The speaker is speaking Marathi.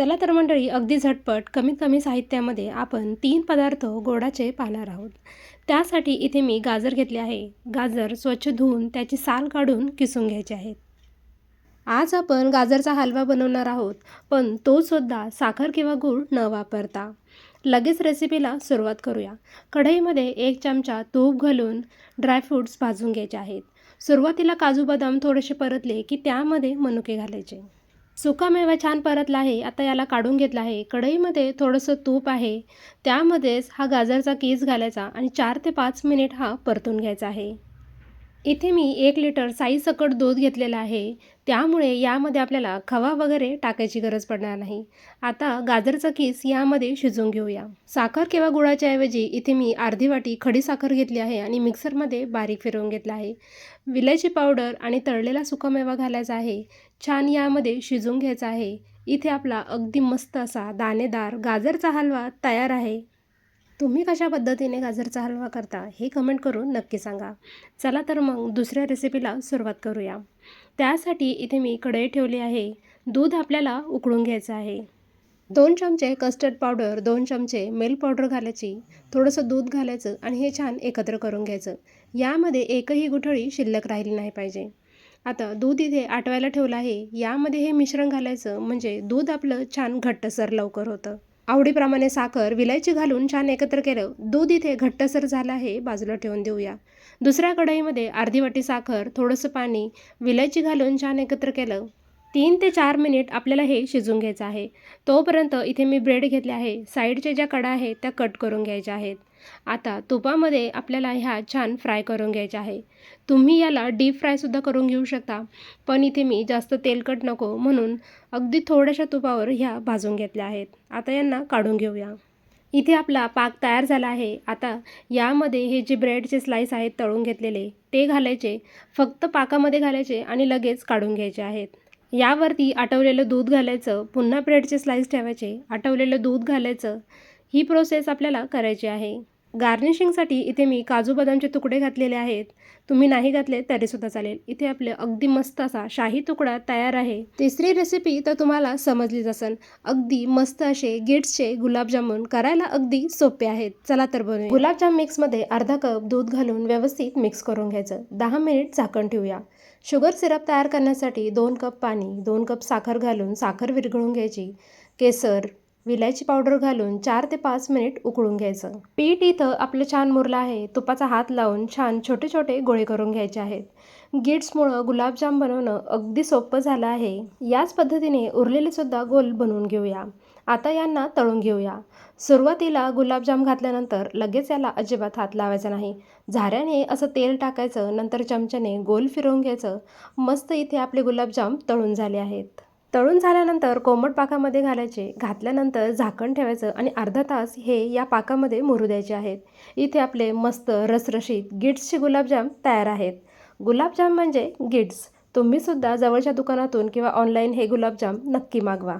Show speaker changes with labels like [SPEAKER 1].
[SPEAKER 1] चला तर मंडळी अगदी झटपट कमीत कमी साहित्यामध्ये आपण तीन पदार्थ गोडाचे पाहणार आहोत. त्यासाठी इथे मी गाजर घेतले आहे. गाजर स्वच्छ धुवून त्याची साल काढून किसून घ्यायचे आहेत. आज आपण गाजरचा हलवा बनवणार आहोत पण तोसुद्धा साखर किंवा गूळ न वापरता. लगेच रेसिपीला सुरुवात करूया. कढईमध्ये एक चमचा तूप घालून ड्रायफ्रूट्स भाजून घ्यायचे आहेत. सुरुवातीला काजू बदाम थोडेसे परतले की त्यामध्ये मनुके घालायचे. सुकामेवा छान परतला आहे. आता याला काढून घेतला आहे. कढईमध्ये थोडंसं तूप आहे. त्यामध्येच हा गाजरचा कीस घालायचा आणि चार ते पाच मिनिट हा परतून घ्यायचा आहे. इथे मी एक लिटर साईसकट दूध घेतलेलं आहे. त्यामुळे यामध्ये आपल्याला खवा वगैरे टाकायची गरज पडणार नाही. आता गाजरचा किस यामध्ये शिजवून घेऊया. साखर किंवा गुळाच्या ऐवजी इथे मी अर्धी वाटी खडी साखर घेतली आहे आणि मिक्सरमध्ये बारीक फिरवून घेतला आहे. विलायची पावडर आणि तळलेला सुकामेवा घालायचा आहे. छान यामध्ये शिजवून घ्यायचा आहे. इथे आपला अगदी मस्त असा दाणेदार गाजरचा हलवा तयार आहे. तुम्ही कशा पद्धतीने गाजरचा हलवा करता हे कमेंट करून नक्की सांगा. चला तर मग दुसऱ्या रेसिपीला सुरुवात करूया. त्यासाठी इथे मी कढई ठेवली आहे. दूध आपल्याला उकळून घ्यायचं आहे. दोन चमचे कस्टर्ड पावडर दोन चमचे मिल्क पावडर घालायची थोडंसं दूध घालायचं आणि हे छान एकत्र करून घ्यायचं. यामध्ये एकही गुठळी शिल्लक राहिली नाही पाहिजे. आता दूध इथे आटवायला ठेवलं आहे. यामध्ये हे मिश्रण घालायचं म्हणजे दूध आपलं छान घट्टसर लवकर होतं. आवडीप्रमाणे साखर विलायची घालून छान एकत्र केलं. दूध इथे घट्टसर झालं आहे बाजूला ठेवून देऊया. दुसऱ्या कढईमध्ये अर्धी वाटी साखर थोडंसं पाणी विलायची घालून छान एकत्र केलं. तीन ते चार मिनिट आपल्याला हे शिजून घ्यायचं आहे. तोपर्यंत इथे मी ब्रेड घेतले आहे. साईडच्या ज्या कडा आहेत त्या कट करून घ्यायच्या आहेत. आता तुपामध्ये आपल्याला ह्या छान फ्राय करून घ्यायच्या आहे. तुम्ही याला डीप फ्रायसुद्धा करून घेऊ शकता. पण इथे मी जास्त तेलकट नको म्हणून अगदी थोड्याशा तुपावर ह्या भाजून घेतल्या आहेत. आता यांना काढून घेऊया. इथे आपला पाक तयार झाला आहे. आता यामध्ये हे जे ब्रेडचे स्लाईस आहेत तळून घेतलेले ते घालायचे. फक्त पाकामध्ये घालायचे आणि लगेच काढून घ्यायचे आहेत. यावरती आटवलेलं दूध घालायचं पुन्हा ब्रेडचे स्लाईस ठेवायचे आटवलेलं दूध घालायचं ही प्रोसेस आपल्याला करायची आहे. गार्निशिंगसाठी इथे मी काजू बदामचे तुकडे घातलेले आहेत. तुम्ही नाही घातले तरीसुद्धा चालेल. इथे आपले अगदी मस्त असा शाही तुकडा तयार आहे. तिसरी रेसिपी तर तुम्हाला समजलीच असेल. अगदी मस्त असे गिट्सचे गुलाबजामुन करायला अगदी सोपे आहेत. चला तर बनवू गुलाबजाम मिक्समध्ये अर्धा कप दूध घालून व्यवस्थित मिक्स करून घ्यायचं. दहा मिनिट झाकण ठेवूया. शुगर सिरप तयार करण्यासाठी दोन कप पाणी दोन कप साखर घालून साखर विरघळून घ्यायची. केसर विलायची पावडर घालून चार ते पाच मिनिट उकळून घ्यायचं. पीठ इथं आपलं छान मुरलं आहे. तुपाचा हात लावून छान छोटे छोटे गोळे करून घ्यायचे आहेत. गिट्समुळं गुलाबजाम बनवणं अगदी सोपं झालं आहे. याच पद्धतीने उरलेले सुद्धा गोल बनवून घेऊया. आता यांना तळून घेऊया. सुरुवातीला गुलाबजाम घातल्यानंतर लगेच याला अजिबात हात लावायचा नाही. झाऱ्याने असं तेल टाकायचं नंतर चमच्याने गोल फिरवून घ्यायचं. मस्त इथे आपले गुलाबजाम तळून झाले आहेत. तळून झाल्यानंतर कोमट पाकामध्ये घालायचे. घातल्यानंतर झाकण ठेवायचं आणि अर्धा तास हे या पाकामध्ये मुरू द्यायचे आहेत. इथे आपले मस्त रसरशीत गिट्सचे गुलाबजाम तयार आहेत. गुलाबजाम म्हणजे गिट्स. तुम्हीसुद्धा जवळच्या दुकानातून किंवा ऑनलाईन हे गुलाबजाम नक्की मागवा.